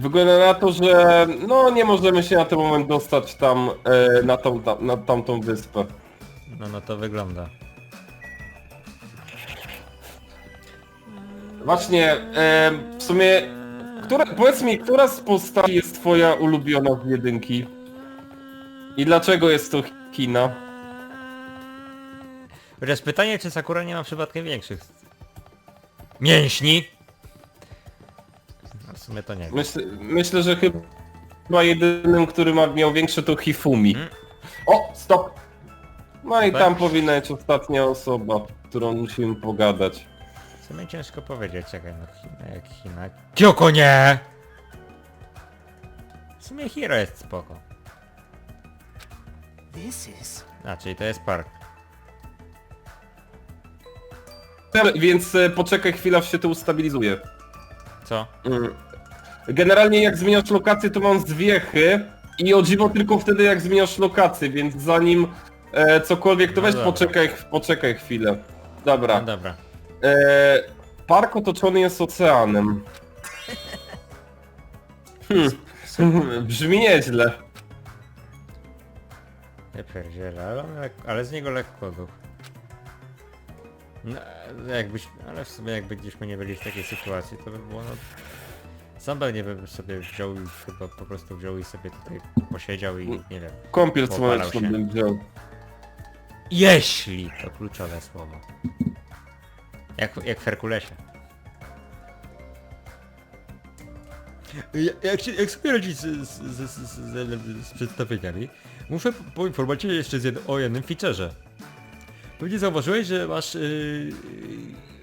Wygląda na to, że no nie możemy się na ten moment dostać tam e, na, tą, tam, na tamtą wyspę. No no to wygląda. Właśnie, e, w sumie, która, powiedz mi, która z postaci jest twoja ulubiona z jedynki? I dlaczego jest to Kina? Chociaż pytanie, czy Sakura nie ma przypadkiem większych mięśni? No sumie to nie wiem. Myślę, myślę że chyba jedynym, który ma, miał większe to Hifumi. Mm. O, stop! No i Tak? tam powinna być ostatnia osoba, którą musimy pogadać. W sumie ciężko powiedzieć, czekaj, no China jak China. Kyoko nie! W sumie Hiro jest spoko. This is A, czyli to jest park. Więc e, poczekaj chwilę, aż się to ustabilizuje. Co? Mm. Generalnie jak zmieniasz lokację, to mam zwiechy i o dziwo tylko wtedy jak zmieniasz lokację, więc zanim e, cokolwiek, to No weź dobra. poczekaj, poczekaj chwilę. No Dobra. dobra. E, park otoczony jest oceanem. Hmm. Brzmi nieźle. Nie pierdzielę, ale, on lek- ale z niego lekko duch. No, jakbyś, ale w sumie jak byśmy nie byli w takiej sytuacji, to by było no... Sam pewnie bym sobie wziął i chyba po prostu wziął i sobie tutaj posiedział i nie wiem. Kąpiel Popalał słoneczną się. bym wziął. Jeśli to kluczowe słowo. Jak, jak w Herkulesie. Jak, się, jak sobie radzić z, z, z, z, z, z przedstawieniami, muszę po- poinformować cię jeszcze z jed, o jednym featurze. Pewnie zauważyłeś, że masz, yy,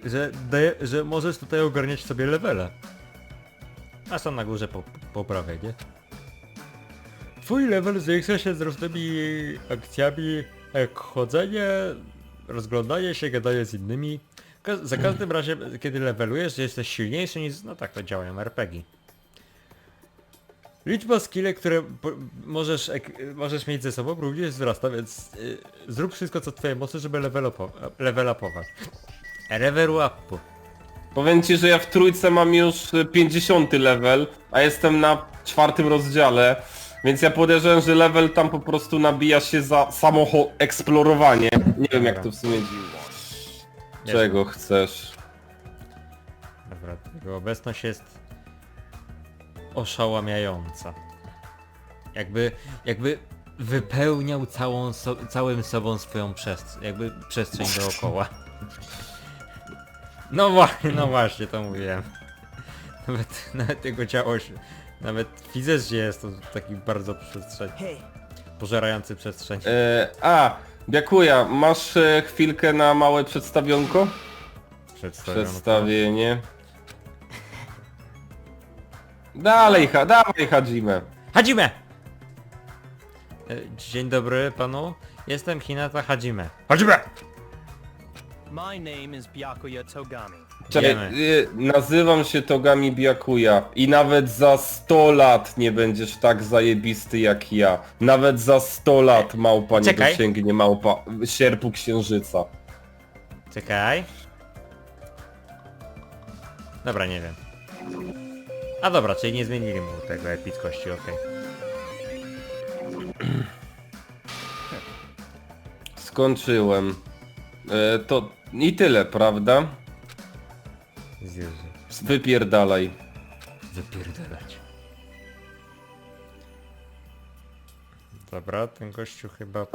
że, daje, że możesz tutaj ogarniać sobie levele. Masz tam na górze po, po prawej, nie? Twój level zwiększa się z różnymi akcjami, jak chodzenie, rozglądanie się, gadanie z innymi. Ka za każdym razem, kiedy levelujesz, jesteś silniejszy niż... No tak, to działają RPG. Liczba skille, które możesz, możesz mieć ze sobą również wzrasta, więc y, zrób wszystko co w twojej mocy, żeby level, level upować. Level upu. Powiem ci, że ja w trójce mam już e, 50 level, a jestem na czwartym rozdziale, więc ja podejrzewam, że level tam po prostu nabija się za samo eksplorowanie. Nie wiem jak to w sumie czego chcesz. Dobra, jego obecność jest oszałamiająca. Jakby, jakby wypełniał całą so, całym sobą swoją przestrzeń, jakby przestrzeń dookoła. No właśnie, no właśnie, to mówiłem. Nawet, nawet jego ciało, się- nawet fizycznie jest to taki bardzo przestrzeń, pożerający przestrzeń. E, a, Biakuja, masz e, chwilkę na małe przedstawionko? Przedstawienie. Dalej, ha, dawaj Hadzimę. Hadzime! E, Dzień dobry panu, jestem Hinata Hadzime. Hadzime! My name is Byakuya Togami. Czekaj, Wiemy. y, nazywam się Togami Biakuja i nawet za 100 lat nie będziesz tak zajebisty jak ja. Nawet za 100 lat małpa nie Czekaj. dosięgnie małpa sierpu księżyca. Czekaj. Dobra, nie wiem. A dobra, czyli nie zmienili mu tego epickości, okej. Skończyłem. E, to i tyle, prawda? Zjeżdżę. Wypierdalaj. Wypierdalać. Dobra, ten gościu chyba...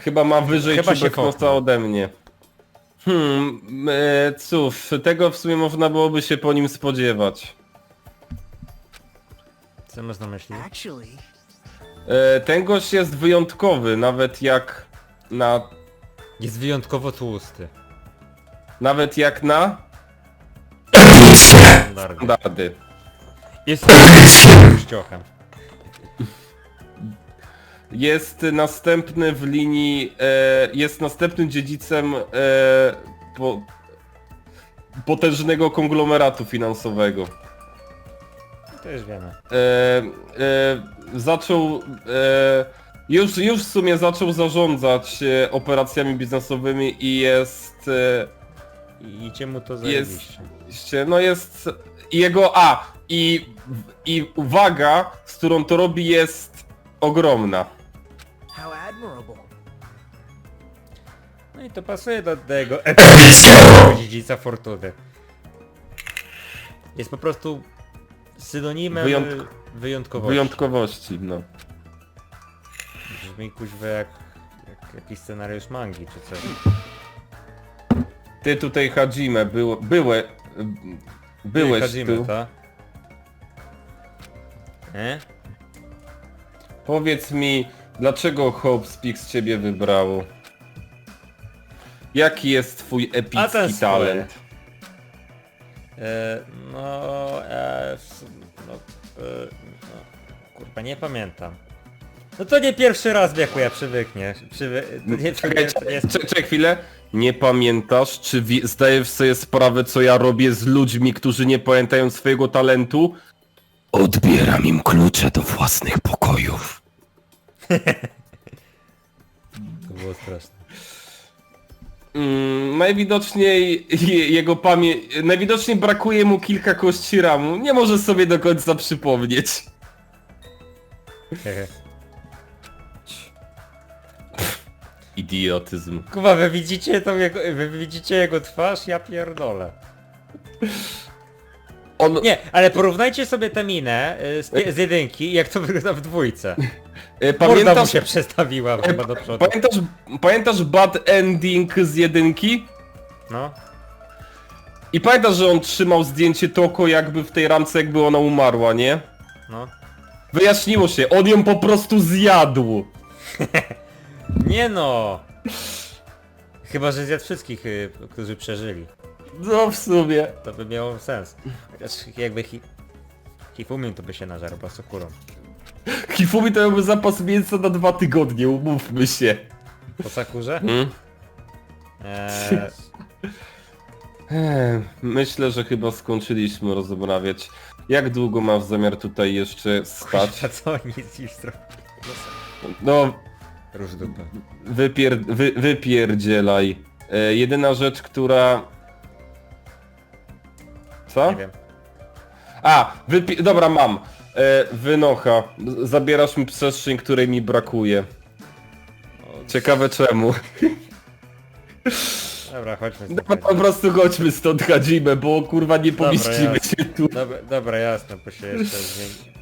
Chyba ma wyżej Chyba się czubek nosa cofnął. ode mnie. Hmm, e, cóż, tego w sumie można byłoby się po nim spodziewać. Co masz na myśli? Actually, E, ten gość jest wyjątkowy, nawet jak na... Jest wyjątkowo tłusty. Nawet jak na Standardy. standardy. Jest. Jest następny w linii, e, jest następnym dziedzicem e, po, potężnego konglomeratu finansowego. To już wiemy. E, e, zaczął, e, już, już w sumie zaczął zarządzać e, operacjami biznesowymi i jest, e, I idzie mu to Jest, zajebiście. Oczywiście, no jest jego A i, i uwaga, z którą to robi jest ogromna. How admirable. No i to pasuje do tego epickiego dziedzica fortuny. Jest po prostu synonimem Wyjątk- wyjątkowości. Wyjątkowości, no. Brzmi kuźwa jak, jak jakiś scenariusz mangi czy coś. Ty tutaj Hadzime, było, byłe, byłeś Hadzimy, tu. to? E? Powiedz mi, dlaczego Hope Speaks ciebie wybrało? Jaki jest twój A ten epicki swoje. talent? E, no, e, w sum- no, e, no, kurwa, nie pamiętam. No to nie pierwszy raz wieku ja przywyknie. Przywy... to nie, Czekaj, to nie, czekaj, czekaj chwilę. Nie pamiętasz, czy wi- zdajesz sobie sprawę, co ja robię z ludźmi, którzy nie pamiętają swojego talentu? Odbieram im klucze do własnych pokojów. To było straszne. Mm, najwidoczniej je, jego pamięć... Najwidoczniej brakuje mu kilka kości ramu. Nie może sobie do końca przypomnieć. Idiotyzm. Kuba, wy widzicie tą jego, wy widzicie jego twarz? Ja pierdolę. On... Nie, ale porównajcie sobie tę minę y, z, pie- z jedynki, jak to wygląda w dwójce. E, mu Pamiętasz, się przestawiła chyba do przodu. pamiętasz, pamiętasz bad ending z jedynki? No. I pamiętasz, że on trzymał zdjęcie Toko jakby w tej ramce jakby ona umarła, nie? No. Wyjaśniło się, on ją po prostu zjadł. Nie no! Chyba, że zjadł wszystkich, y, którzy przeżyli. No w sumie. To by miało sens. Chociaż jakby hi... Hifumin to by się nażarł po kurą. Hifumi to miałby zapas mięsa na dwa tygodnie, umówmy się. Po Sakurze? Hmm? Eee, Myślę, że chyba skończyliśmy rozmawiać. Jak długo masz zamiar tutaj jeszcze stać? a co nic już trochę. No, Róż dupę. wypier... wy... wypierdzielaj. E, jedyna rzecz, która... Co? Nie wiem. A, wypi... dobra, mam. E, wynocha. Z- Zabierasz mi przestrzeń, której mi brakuje. Ciekawe czemu. Dobra, chodźmy stąd. Dobra, po prostu chodźmy stąd Hadzimę, bo kurwa nie pomieścimy się tu. Dobra, dobra, jasne, bo się jeszcze zmieni.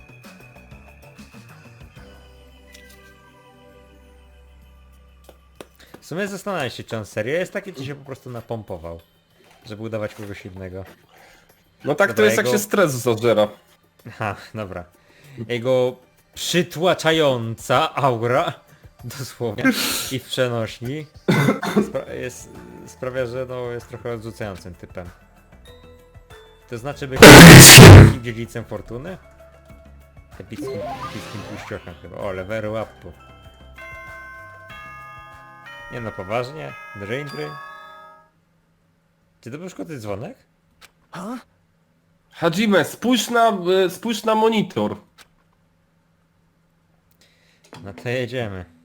W sumie zastanawiam się, czy on serio jest taki, czy się po prostu napompował. Żeby udawać kogoś innego. No tak to Dobra, jest jak jego- się stres zażera. Aha, dobra. Jego przytłaczająca aura, dosłownie, i w przenośni, spra jest, sprawia, że no, jest trochę odrzucającym typem. To znaczy być epickim dziedzicem fortuny? Epickim, epickim puściochem chyba. O, level upu. Nie no, poważnie? Drain drain? Czy to był szkodny dzwonek? Huh? Hadzime, spójrz na, e, spójrz na monitor. No to jedziemy.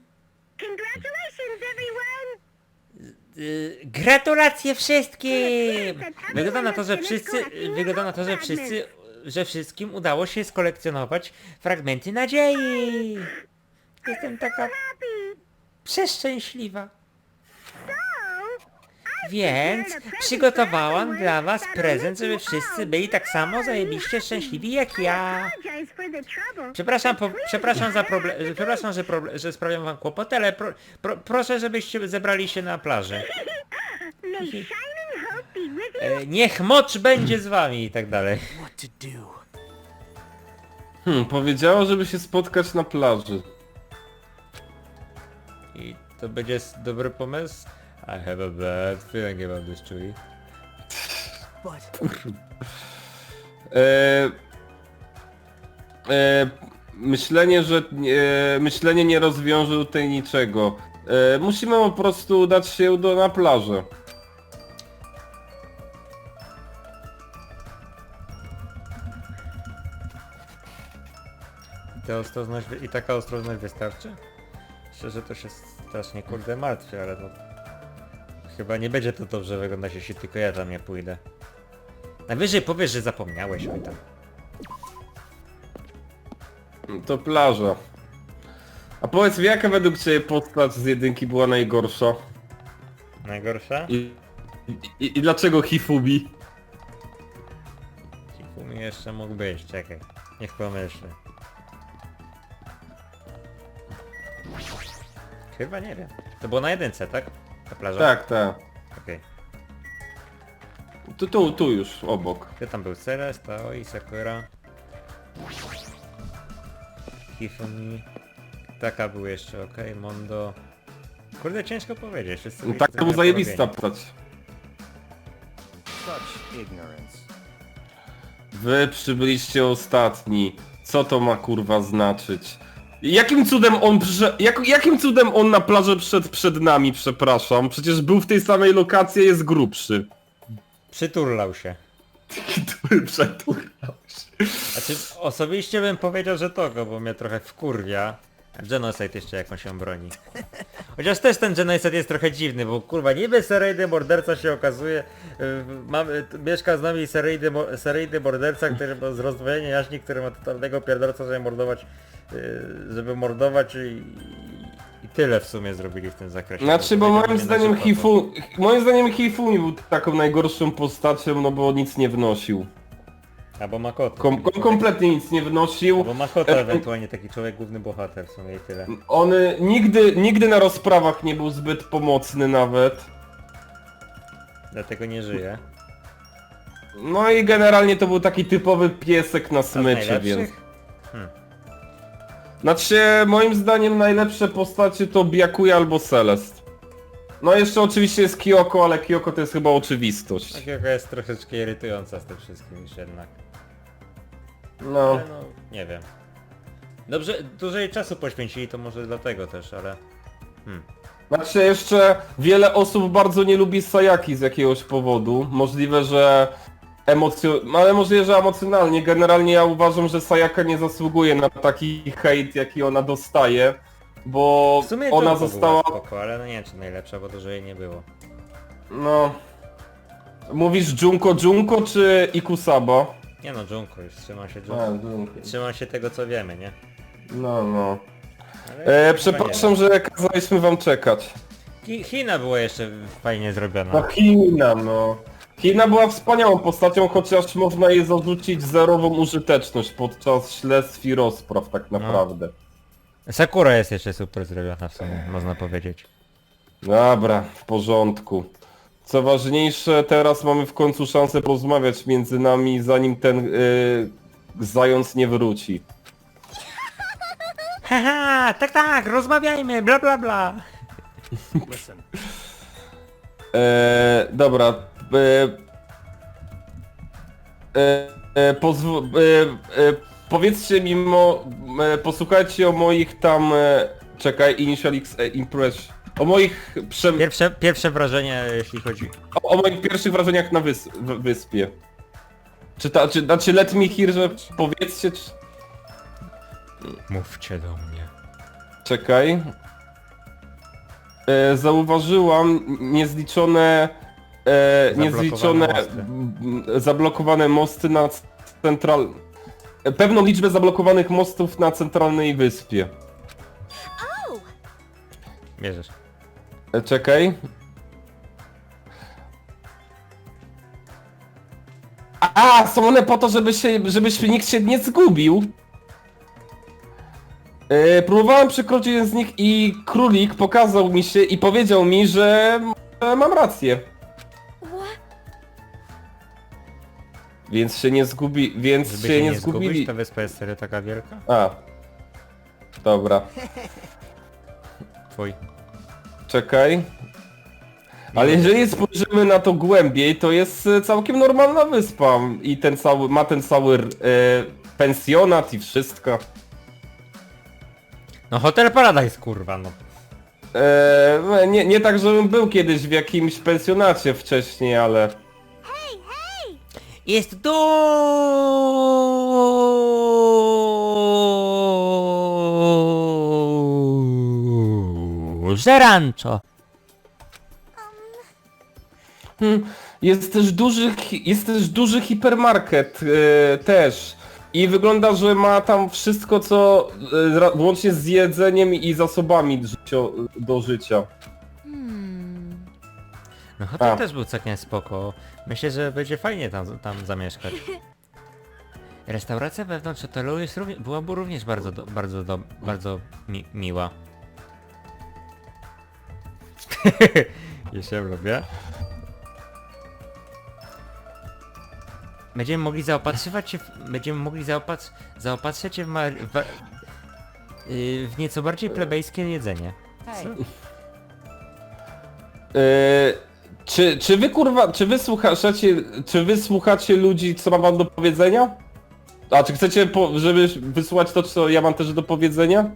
Y, Gratulacje wszystkim! Wygląda na to, że wszyscy, wygląda na to, że wszyscy, że wszystkim udało się skolekcjonować fragmenty nadziei. Jestem taka przeszczęśliwa. Więc przygotowałam dla was prezent, żeby wszyscy byli tak samo zajebiście szczęśliwi jak ja. Przepraszam, po, przepraszam za problem, przepraszam, że, proble, że sprawiam wam kłopot, ale pro, pro, proszę, żebyście zebrali się na plaży. You. E, niech mocz będzie z wami i tak dalej. Hmm, powiedziała, żeby się spotkać na plaży. I to będzie dobry pomysł? I have a bad feeling about this tree. But E, e, myślenie, że e, myślenie nie rozwiąże tutaj niczego. E, musimy po prostu udać się do, na plażę. I, ta ostrożność, wy- I taka ostrożność wystarczy? Szczerze to się strasznie kurde martwię, ale no... chyba nie będzie to dobrze wyglądać, jeśli tylko ja tam nie pójdę. Najwyżej powiesz, że zapomniałeś, oj tam. To plaża. A powiedz mi, jaka według Ciebie postać z jedynki była najgorsza? Najgorsza? I, i, i dlaczego Hifubi? Kifumi jeszcze mógł być, czekaj. Niech pomyślę. Chyba nie wiem. To było na jedynce, tak? Ta plaża? Tak, tak. Okej. Tu, tu, tu już, obok. Gdzie tam był Ceres, Taoi, Sakura. Hifumi. Taka był jeszcze, okej, Mondo. Kurde, ciężko powiedzieć. Wszyscy byli Tak, to był zajebista porobieni. postać. Such ignorance. Wy przybyliście ostatni. Co to ma kurwa znaczyć? Jakim cudem on. Jak, jakim cudem on na plażę przed przed nami, przepraszam? Przecież był w tej samej lokacji, jest grubszy. Przyturlał się. Przeturlał się. Znaczy, osobiście bym powiedział, że to go, bo mnie trochę wkurwia. Genocide jeszcze jak on się broni. Chociaż też ten Genocide jest trochę dziwny, bo kurwa niby seryjny morderca się okazuje, yy, mamy, mieszka z nami seryjny, seryjny morderca, który ma z rozdwojenia jaźni, który ma totalnego pierdolca, żeby mordować, żeby mordować i, i tyle w sumie zrobili w tym zakresie. Znaczy, bo Nie moim zdaniem Hifu... Moim zdaniem Hifumi był taką najgorszą postacią, no bo nic nie wnosił. Albo Makoto. Kom kom kompletnie nic nie wnosił. Albo Makoto ewentualnie taki człowiek główny bohater w sumie i tyle. On y, nigdy, nigdy na rozprawach nie był zbyt pomocny nawet. Dlatego nie żyje. No i generalnie to był taki typowy piesek na smyczy, więc... Hmm. Znaczy, moim zdaniem najlepsze postacie to Byakuya albo Celest. No jeszcze oczywiście jest Kyoko, ale Kyoko to jest chyba oczywistość. Takiego jest troszeczkę irytująca z tym wszystkim już jednak. No. Ale no, nie wiem. Dobrze, dużo jej czasu poświęcili, to może dlatego też, ale... Hmm. Znaczy jeszcze wiele osób bardzo nie lubi Sayaki z jakiegoś powodu. Możliwe, że emocjo... no ale możliwe, że emocjonalnie. Generalnie ja uważam, że Sayaka nie zasługuje na taki hejt, jaki ona dostaje. Bo W sumie ona została... była spoko, ale no nie wiem czy najlepsza, bo dużo jej nie było. No... Mówisz Junko Junko czy Ikusaba? Nie no, Junko już, trzymam się Junko. Junko. Trzymam się tego co wiemy, nie? No, no. Ale E, przepraszam, że kazaliśmy wam czekać. wiem. Chi- China była jeszcze fajnie No zrobiona. China, no. China była wspaniałą postacią, chociaż można jej zarzucić zerową użyteczność podczas śledztw i rozpraw tak naprawdę. Sakura jest jeszcze super zrobiona w sumie, można powiedzieć. Dobra, w porządku. Co ważniejsze, teraz mamy w końcu szansę porozmawiać między nami, zanim ten yy, zając nie wróci. Haha, tak tak, rozmawiajmy, bla bla bla. Listen, E, dobra. E, e, e, pozw- powiedzcie mi, mo, e, posłuchajcie o moich tam... Czekaj, Initial X, Impress... O moich, prze, Pierwsze, pierwsze wrażenie jeśli chodzi... o, o moich pierwszych wrażeniach na wys, w, wyspie. Czy, ta, czy, znaczy let me hear, że powiedzcie... Czy, Mówcie do mnie. czekaj. E, zauważyłam niezliczone... E, niezliczone mosty. m, zablokowane mosty na central... e, Pewną liczbę zablokowanych mostów na centralnej wyspie. Bierzesz. E, czekaj. A, są one po to, żeby się, żebyś nikt się nie zgubił. E, próbowałem przekroczyć jeden z nich i królik pokazał mi się i powiedział mi, że, że mam rację. Więc się nie zgubi, więc Żeby się, nie, zgubili. zgubić, ta wyspa jest serio taka wielka? A. Dobra, Twój. czekaj. Ale jeżeli spojrzymy na to głębiej, to jest e, całkiem normalna wyspa i ten cały, ma ten cały e, pensjonat i wszystko. No Hotel Paradise kurwa no. E, nie, nie tak, żebym był kiedyś w jakimś pensjonacie wcześniej, ale... Jest duże rancho. Hmm, Jest też duży, jest też duży hipermarket e, też. I wygląda, że ma tam wszystko co e, łącznie z jedzeniem i zasobami do życia. No hotel A. też był całkiem spoko. Myślę, że będzie fajnie tam, tam zamieszkać. Restauracja wewnątrz hotelu jest równie, byłaby również bardzo, do, bardzo, do, bardzo mi, miła. Jeszcze lubię. Będziemy mogli zaopatrywać się w, będziemy mogli zaopatr, zaopatrzyć się w, ma, w, yy, w nieco bardziej plebejskie jedzenie. E, czy, czy wy kurwa, czy wy słuchacie, czy wy słuchacie ludzi, co mam wam do powiedzenia? A czy chcecie, po, żeby wysłuchać to, co ja mam też do powiedzenia?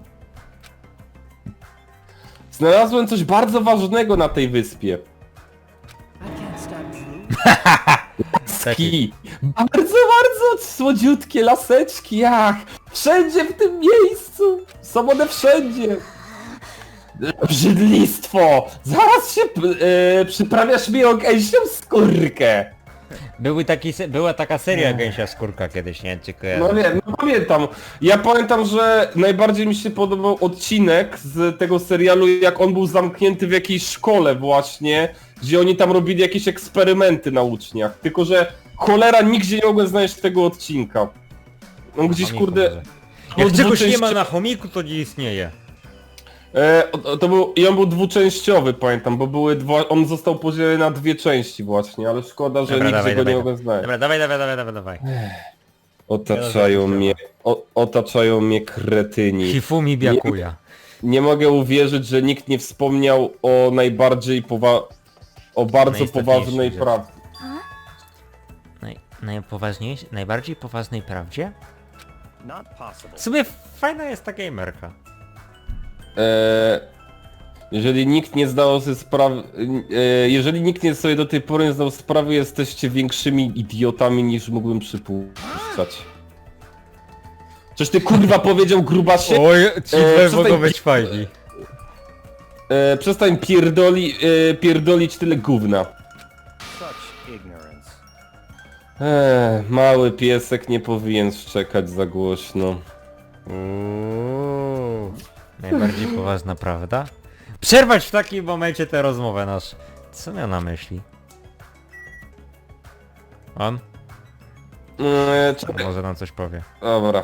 Znalazłem coś bardzo ważnego na tej wyspie. I can't stab Drew. Taki. Ki. Bardzo, bardzo słodziutkie laseczki, ach! Wszędzie w tym miejscu! Są one wszędzie! Brzydlistwo! Zaraz się e, przyprawiasz mi o gęsią skórkę! Były taki, se- była taka seria gęsia skórka kiedyś, nie wiem czy kojarzysz. No wiem, no pamiętam. Ja pamiętam, że najbardziej mi się podobał odcinek z tego serialu, jak on był zamknięty w jakiejś szkole właśnie, gdzie oni tam robili jakieś eksperymenty na uczniach. Tylko, że cholera nigdzie nie mogłem znaleźć tego odcinka. On gdzieś, Chomiku kurde... może. Jak czegoś nie ma na chomiku, to nie istnieje. E, o- to był, I on był dwuczęściowy, pamiętam, bo były dwa, on został podzielony na dwie części właśnie, ale szkoda, że Dobra, nigdzie dawaj, go dawaj, nie mogłem znaleźć. Dobra, dawaj, dawaj, dawaj, dawaj, dawaj. Otaczają mnie, o, otaczają mnie kretyni. Hifumi Byakuya. Nie mogę uwierzyć, że nikt nie wspomniał o najbardziej powa... o bardzo Najistotniejszej poważnej rzeczy. prawdzie. Naj, najpoważniejszy, najbardziej poważnej prawdzie? W sumie fajna jest ta gamerka. E, jeżeli nikt nie zdał sobie sprawy... E, jeżeli nikt nie sobie do tej pory nie zdał sprawy, jesteście większymi idiotami niż mógłbym przypuszczać. Czyż ty kurwa powiedział grubasie? Oj, ci we mogą być fajni. E, przestań pierdoli, e, pierdolić tyle gówna. Such ignorance. Eee, mały piesek nie powinien szczekać za głośno. Uuu, najbardziej poważna prawda? Przerwać w takim momencie tę rozmowę nasz. Co miał na myśli? On? Eee, czekaj, może nam coś powie. dobra.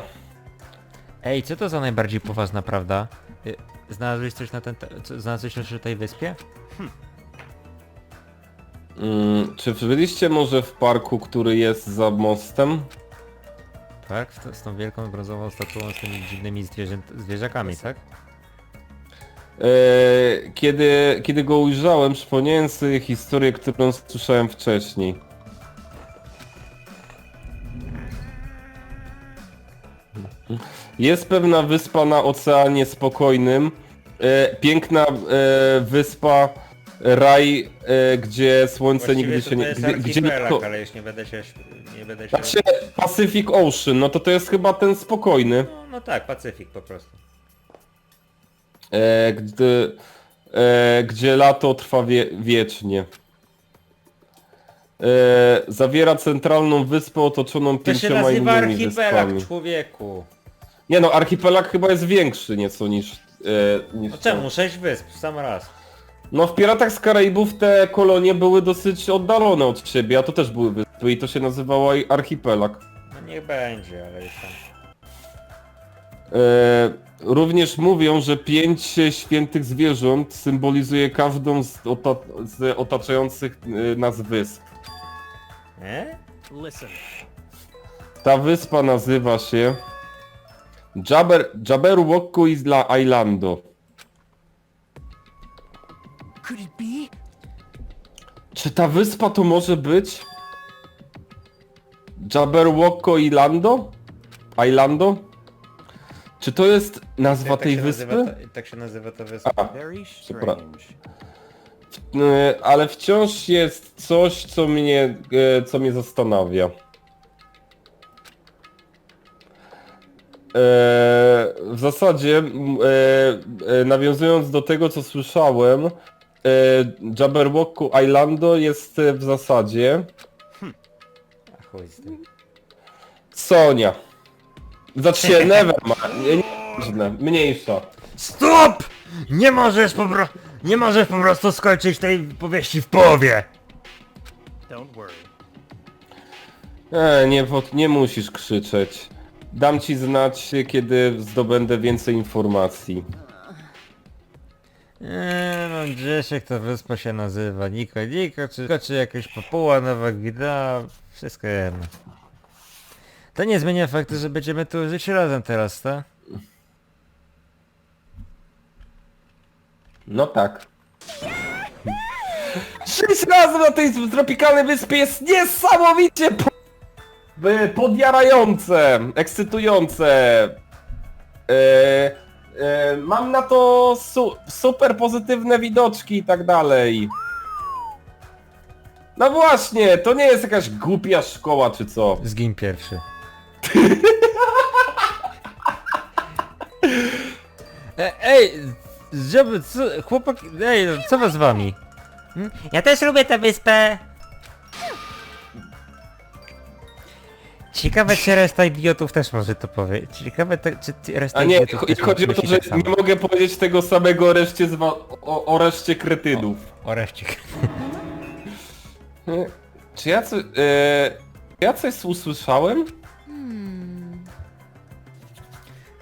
Ej, co to za najbardziej poważna prawda? Y, Znalazłeś coś na ten... te- co- Znalazłeś coś na tej wyspie? Mm, czy byliście może w parku, który jest za mostem? Tak? Z, z tą wielką brązową statuą z tymi dziwnymi zwierzę, zwierzakami, tak? Eee, kiedy, kiedy go ujrzałem, przypomniałem sobie historię, którą słyszałem wcześniej. Jest pewna wyspa na Oceanie Spokojnym. E, piękna e, wyspa, raj, e, gdzie słońce nigdy się nie... Gdzie, gdzie niko- ale już nie będę się... Nie będę się... Znaczy, Pacific Ocean, no to to jest chyba ten spokojny. No, no tak, Pacyfik po prostu. E, gdy, e, gdzie lato trwa wie, wiecznie. E, zawiera centralną wyspę otoczoną To się pięcioma nazywa innymi wyspami. archipelag, człowieku. Nie no, archipelag chyba jest większy nieco niż... E, niż No czemu? Sześć wysp, w sam raz. No w Piratach z Karaibów te kolonie były dosyć oddalone od siebie, a to też były wyspy i to się nazywało i archipelag. No niech będzie, ale już tam... E, również mówią, że pięć świętych zwierząt symbolizuje każdą z, ota z otaczających e, nas wysp. Listen. Ta wyspa nazywa się Jaber, Jabberwocky Isla Islando. Could it be? Czy ta wyspa to może być? Jabberwocky Islando? Islando? Czy to jest nazwa tej wyspy? tak się nazywa ta wyspa. A, Very strange. e, ale wciąż jest coś, co mnie, e, co mnie zastanawia. E, w zasadzie, m, e, e, nawiązując do tego, co słyszałem, Jabberwocku Islando jest e, w zasadzie A chuj z tym. Sonia. Znaczy się Never ma. Nie, nieważne, mniejsza. Stop! Nie możesz po prostu... Nie możesz po prostu skończyć tej powieści w połowie! Don't worry. E, nie, nie musisz krzyczeć. Dam ci znać, kiedy zdobędę więcej informacji. Eee, no Grzesiek to wyspa się nazywa, Niko, Niko, czy, czy jakaś Papuła Nowa Gwinea, wszystko jedno. To nie zmienia faktu, że będziemy tu żyć razem teraz, tak? No tak. Żyć razem na tej tropikalnej wyspie jest niesamowicie po... by- podjarające, ekscytujące. E, e, mam na to su super pozytywne widoczki i tak dalej. No właśnie, to nie jest jakaś głupia szkoła czy co. Zgin pierwszy. E, ej, zioby, co, chłopak, ej, co was z wami? Hmm? Ja też lubię tę wyspę. Ciekawe czy reszta idiotów też może to powie. Ciekawe te, czy ty- reszta A nie, idiotów cho- też chodzi o to, myśli że tak samo. nie mogę powiedzieć tego samego o reszcie, zwa- o, o reszcie kretynów. O reszcik. Czy ja, co, e, ja coś usłyszałem?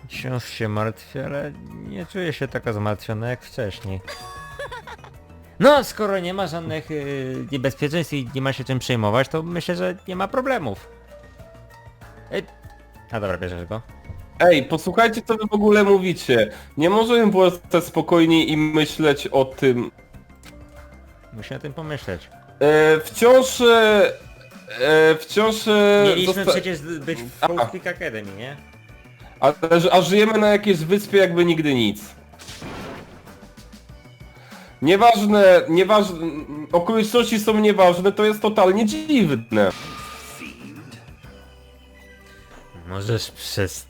Wciąż się martwię, ale nie czuję się taka zmartwiona jak wcześniej. No, skoro nie ma żadnych yy, niebezpieczeństw i nie ma się czym przejmować, to myślę, że nie ma problemów. Ej. A dobra, bierzesz go. Ej, posłuchajcie co wy w ogóle mówicie. Nie możemy pozostać spokojni i myśleć o tym. Muszę o tym pomyśleć. E, wciąż... E, e, wciąż... E, Mieliśmy zosta- przecież być w A. False Peak Academy, nie? A, a żyjemy na jakiejś wyspie jakby nigdy nic. Nieważne, nieważne, okoliczności są nieważne, to jest totalnie dziwne. Możesz przez...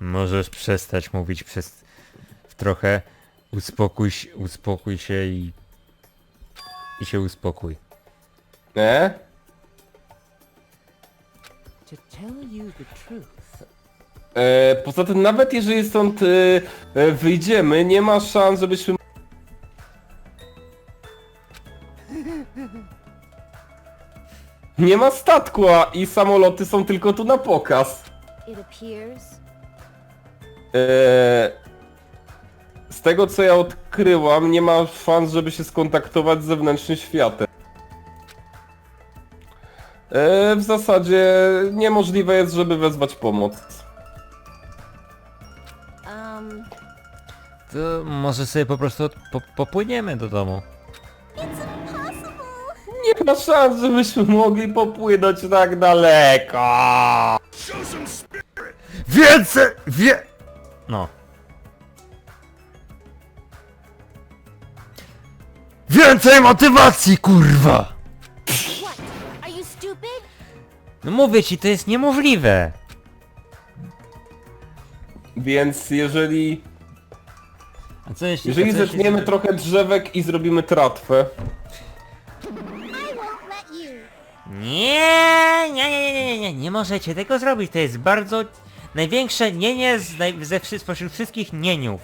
Możesz przestać mówić przez... Trochę uspokój, się- uspokój się i... I się uspokój. Nie? To tell you the truth, E, poza tym nawet jeżeli stąd e, e, wyjdziemy, nie ma szans, żebyśmy... Nie ma statku, a i samoloty są tylko tu na pokaz. it appears E, z tego co ja odkryłam, nie ma szans, żeby się skontaktować z zewnętrznym światem. E, w zasadzie niemożliwe jest, żeby wezwać pomoc. To może sobie po prostu po, popłyniemy do domu. Nie ma szans, żebyśmy mogli popłynąć tak daleko. Więcej! Wie... No. Więcej motywacji, kurwa! No mówię ci, to jest niemożliwe. Więc jeżeli, A co jeśli... jeżeli a co jeśli- zetniemy trochę drzewek i zrobimy tratwę, I won't let you. Nie, nie, nie, nie, nie, nie, nie możecie tego zrobić, to jest bardzo... Największe nienie z naj... ze wszy... spośród wszystkich nieniów.